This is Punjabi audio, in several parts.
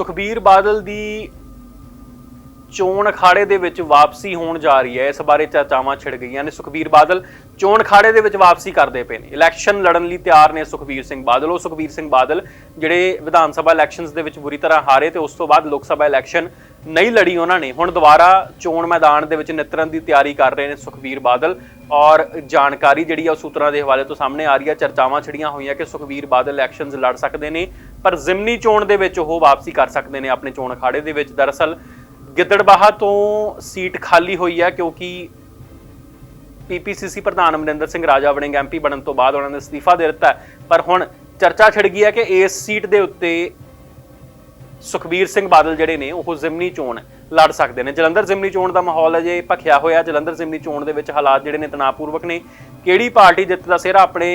ਸੁਖਬੀਰ ਬਾਦਲ ਦੀ ਚੋਣ ਅਖਾੜੇ ਦੇ ਵਿੱਚ ਵਾਪਸੀ ਹੋਣ ਜਾ ਰਹੀ ਹੈ। ਇਸ ਬਾਰੇ ਚਰਚਾਵਾਂ ਛਿੜ ਗਈਆਂ ਨੇ। ਸੁਖਬੀਰ ਬਾਦਲ ਚੋਣ ਅਖਾੜੇ ਦੇ ਵਿੱਚ ਵਾਪਸੀ ਕਰਦੇ ਪਏ ਨੇ। ਇਲੈਕਸ਼ਨ ਲੜਨ ਲਈ ਤਿਆਰ ਨੇ ਸੁਖਬੀਰ ਸਿੰਘ ਬਾਦਲ। ਉਹ ਸੁਖਬੀਰ ਸਿੰਘ ਬਾਦਲ ਜਿਹੜੇ ਵਿਧਾਨ ਸਭਾ ਇਲੈਕਸ਼ਨਸ ਦੇ ਵਿੱਚ ਬੁਰੀ ਤਰ੍ਹਾਂ ਹਾਰੇ ਤੇ ਉਸ ਤੋਂ ਬਾਅਦ ਲੋਕ ਸਭਾ ਇਲੈਕਸ਼ਨ ਨਹੀਂ ਲੜੀ ਉਹਨਾਂ ਨੇ। ਹੁਣ ਦੁਬਾਰਾ ਚੋਣ ਮੈਦਾਨ ਦੇ ਵਿੱਚ ਨਿਤਰਨ ਦੀ ਤਿਆਰੀ ਕਰ ਰਹੇ ਨੇ ਸੁਖਬੀਰ ਬਾਦਲ ਔਰ ਜਾਣਕਾਰੀ ਜਿਹੜੀ ਆ ਉਹ ਸੂਤਰਾਂ ਦੇ ਹਵਾਲੇ ਤੋਂ ਸਾਹਮਣੇ ਆ ਰਹੀ ਹੈ ਚਰਚਾਵਾਂ ਛੜੀਆਂ ਹੋਈਆਂ ਕਿ ਸੁਖਬੀਰ ਬਾਦਲ ਇਲੈਕਸ਼ਨਸ ਲੜ ਸਕਦੇ ਨੇ, ਪਰ ਜ਼ਿਮਨੀ ਚੋਣ ਦੇ ਵਿੱਚ ਉਹ ਵਾਪਸੀ ਕਰ ਸਕਦੇ ਨੇ ਆਪਣੇ ਚੋਣ ਅਖਾੜੇ ਦੇ ਵਿੱਚ। ਦਰਅਸਲ ਗਿੱਦੜਬਾਹਾ ਤੋਂ ਸੀਟ ਖਾਲੀ ਹੋਈ ਹੈ ਕਿਉਂਕਿ ਪੀਪੀਸੀਸੀ ਪ੍ਰਧਾਨ ਅਮਰਿੰਦਰ ਸਿੰਘ ਰਾਜਾ ਵੜਿੰਗ ਐਮਪੀ ਬਣਨ ਤੋਂ ਬਾਅਦ ਉਹਨਾਂ ਨੇ ਅਸਤੀਫਾ ਦੇ ਦਿੱਤਾ ਪਰ ਹੁਣ ਚਰਚਾ ਛਿੜ ਗਈ ਹੈ ਕਿ ਇਸ ਸੀਟ ਦੇ ਉੱਤੇ ਸੁਖਬੀਰ ਸਿੰਘ ਬਾਦਲ ਜਿਹੜੇ ਨੇ, ਉਹ ਜ਼ਿਮਨੀ ਚੋਣ ਲੜ ਸਕਦੇ ਨੇ। ਜਲੰਧਰ ਜ਼ਿਮਨੀ ਚੋਣ ਦਾ ਮਾਹੌਲ ਅਜੇ ਭਖਿਆ ਹੋਇਆ ਜਲੰਧਰ ਜ਼ਿਮਨੀ ਚੋਣ ਦੇ ਵਿੱਚ ਹਾਲਾਤ ਜਿਹੜੇ ਨੇ ਤਣਾਅਪੂਰਵਕ ਨੇ। ਕਿਹੜੀ ਪਾਰਟੀ ਜਿੱਤ ਦਾ ਸਿਹਰਾ ਆਪਣੇ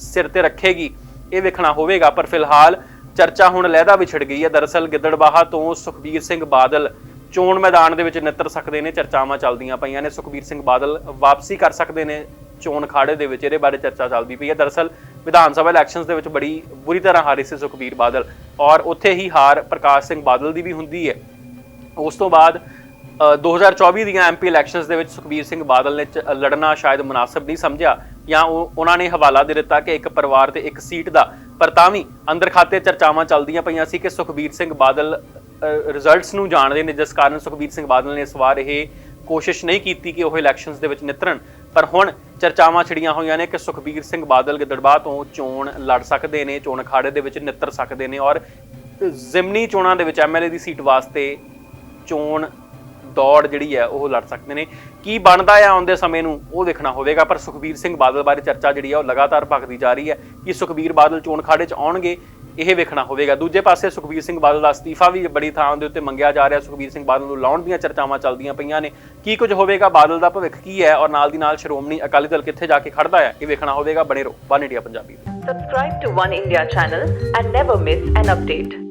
ਸਿਰ ਤੇ ਰੱਖੇਗੀ, ਇਹ ਵੇਖਣਾ ਹੋਵੇਗਾ। ਪਰ ਫਿਲਹਾਲ ਚਰਚਾ ਹੁਣ ਲਹਿਦਾ ਵਿਛੜ ਗਈ ਹੈ। ਦਰਅਸਲ ਗਿੱਦੜਬਾਹਾ ਤੋਂ ਸੁਖਬੀਰ ਸਿੰਘ ਬਾਦਲ ਚੋਣ ਮੈਦਾਨ ਦੇ ਵਿੱਚ ਨਿੱਤਰ ਸਕਦੇ ਨੇ ਚਰਚਾਵਾਂ ਚੱਲਦੀਆਂ ਪਈਆਂ ਨੇ। ਸੁਖਬੀਰ ਸਿੰਘ ਬਾਦਲ ਵਾਪਸੀ ਕਰ ਸਕਦੇ ਨੇ ਚੋਣ ਖਾੜੇ ਦੇ ਵਿੱਚ ਇਹਦੇ ਬਾਰੇ ਚਰਚਾ ਚੱਲਦੀ ਪਈ ਹੈ। ਦਰਅਸਲ ਵਿਧਾਨ ਸਭਾ ਇਲੈਕਸ਼ਨਸ ਦੇ ਵਿੱਚ ਬੜੀ ਬੁਰੀ ਤਰ੍ਹਾਂ ਹਾਰੇ ਸੀ ਸੁਖਬੀਰ ਬਾਦਲ ਔਰ ਉੱਥੇ ਹੀ ਹਾਰ ਪ੍ਰਕਾਸ਼ ਸਿੰਘ ਬਾਦਲ ਦੀ ਵੀ ਹੁੰਦੀ ਹੈ। ਉਸ ਤੋਂ ਬਾਅਦ ਅ, 2024 ਦੀਆਂ ਐਮਪੀ ਇਲੈਕਸ਼ਨਸ ਦੇ ਵਿੱਚ ਸੁਖਬੀਰ ਸਿੰਘ ਬਾਦਲ ਨੇ ਚ- ਲੜਨਾ ਸ਼ਾਇਦ ਮੁਨਾਸਬ ਨਹੀਂ ਸਮਝਿਆ ਜਾਂ ਉਹਨਾਂ ਨੇ ਹਵਾਲਾ ਦੇ ਦਿੱਤਾ ਕਿ ਇੱਕ ਪਰਿਵਾਰ ਤੇ ਇੱਕ ਸੀਟ ਦਾ ਪਰ ਤਾਂ ਵੀ ਅੰਦਰ ਖਾਤੇ ਚਰਚਾਵਾਂ ਚੱਲਦੀਆਂ ਪਈਆਂ ਸੀ ਕਿ ਸੁਖਬੀਰ ਸਿੰਘ ਬਾਦਲ ਰਿਜ਼ਲਟਸ ਨੂੰ ਜਾਣਦੇ ਨੇ, ਜਿਸ ਕਾਰਨ ਸੁਖਬੀਰ ਸਿੰਘ ਬਾਦਲ ਨੇ ਇਸ ਵਾਰ ਇਹ ਕੋਸ਼ਿਸ਼ ਨਹੀਂ ਕੀਤੀ ਕਿ ਉਹ ਇਲੈਕਸ਼ਨਸ ਦੇ ਵਿੱਚ ਨਿਤਰਨ। ਪਰ ਹੁਣ ਚਰਚਾਵਾਂ ਛਿੜੀਆਂ ਹੋਈਆਂ ਨੇ ਕਿ ਸੁਖਬੀਰ ਸਿੰਘ ਬਾਦਲ ਗਿੱਦੜਬਾਹ ਤੋਂ ਚੋਣ ਲੜ ਸਕਦੇ ਨੇ, ਚੋਣ ਅਖਾੜੇ ਦੇ ਵਿੱਚ ਨਿੱਤਰ ਸਕਦੇ ਨੇ ਔਰ ਜ਼ਿਮਨੀ ਚੋਣਾਂ ਦੇ ਵਿੱਚ ਐਮਐਲਏ ਦੀ ਸੀਟ ਵਾਸਤੇ ਚੋਣ ਦੌੜ ਜਿਹੜੀ ਹੈ ਉਹ ਲੜ ਸਕਦੇ ਨੇ। ਕੀ ਬਣਦਾ ਹੈ ਆਉਂਦੇ ਸਮੇਂ ਨੂੰ, ਉਹ ਦੇਖਣਾ ਹੋਵੇਗਾ, ਪਰ ਸੁਖਬੀਰ ਸਿੰਘ ਬਾਦਲ ਬਾਰੇ ਚਰਚਾ ਜਿਹੜੀ ਆ ਉਹ ਲਗਾਤਾਰ ਭਖਦੀ ਜਾ ਰਹੀ ਹੈ ਕਿ ਸੁਖਬੀਰ ਬਾਦਲ ਚੋਣ ਖਾੜੇ 'ਚ ਆਉਣਗੇ, ਇਹ ਵੇਖਣਾ ਹੋਵੇਗਾ। ਦੂਜੇ ਪਾਸੇ ਸੁਖਬੀਰ ਸਿੰਘ ਬਾਦਲ ਦਾ ਅਸਤੀਫਾ ਵੀ ਬੜੀ ਥਾਂ ਦੇ ਉੱਤੇ ਮੰਗਿਆ ਜਾ ਰਿਹਾ। ਸੁਖਬੀਰ ਸਿੰਘ ਬਾਦਲ ਨੂੰ ਲਾਉਣ ਦੀਆਂ ਚਰਚਾਵਾਂ ਚੱਲਦੀਆਂ ਪਈਆਂ ਨੇ। ਕੀ ਕੁਝ ਹੋਵੇਗਾ? ਬਾਦਲ ਦਾ ਭਵਿੱਖ ਕੀ ਹੈ? ਔਰ ਨਾਲ ਦੀ ਨਾਲ ਸ਼੍ਰੋਮਣੀ ਅਕਾਲੀ ਦਲ ਕਿੱਥੇ ਜਾ ਕੇ ਖੜਦਾ ਹੈ? ਇਹ ਵੇਖਣਾ ਹੋਵੇਗਾ। ਬਣੇ ਰਹੋ। ਵਨ ਇੰਡੀਆ ਪੰਜਾਬੀ ਦੇ Subscribe to One India channel and never miss an.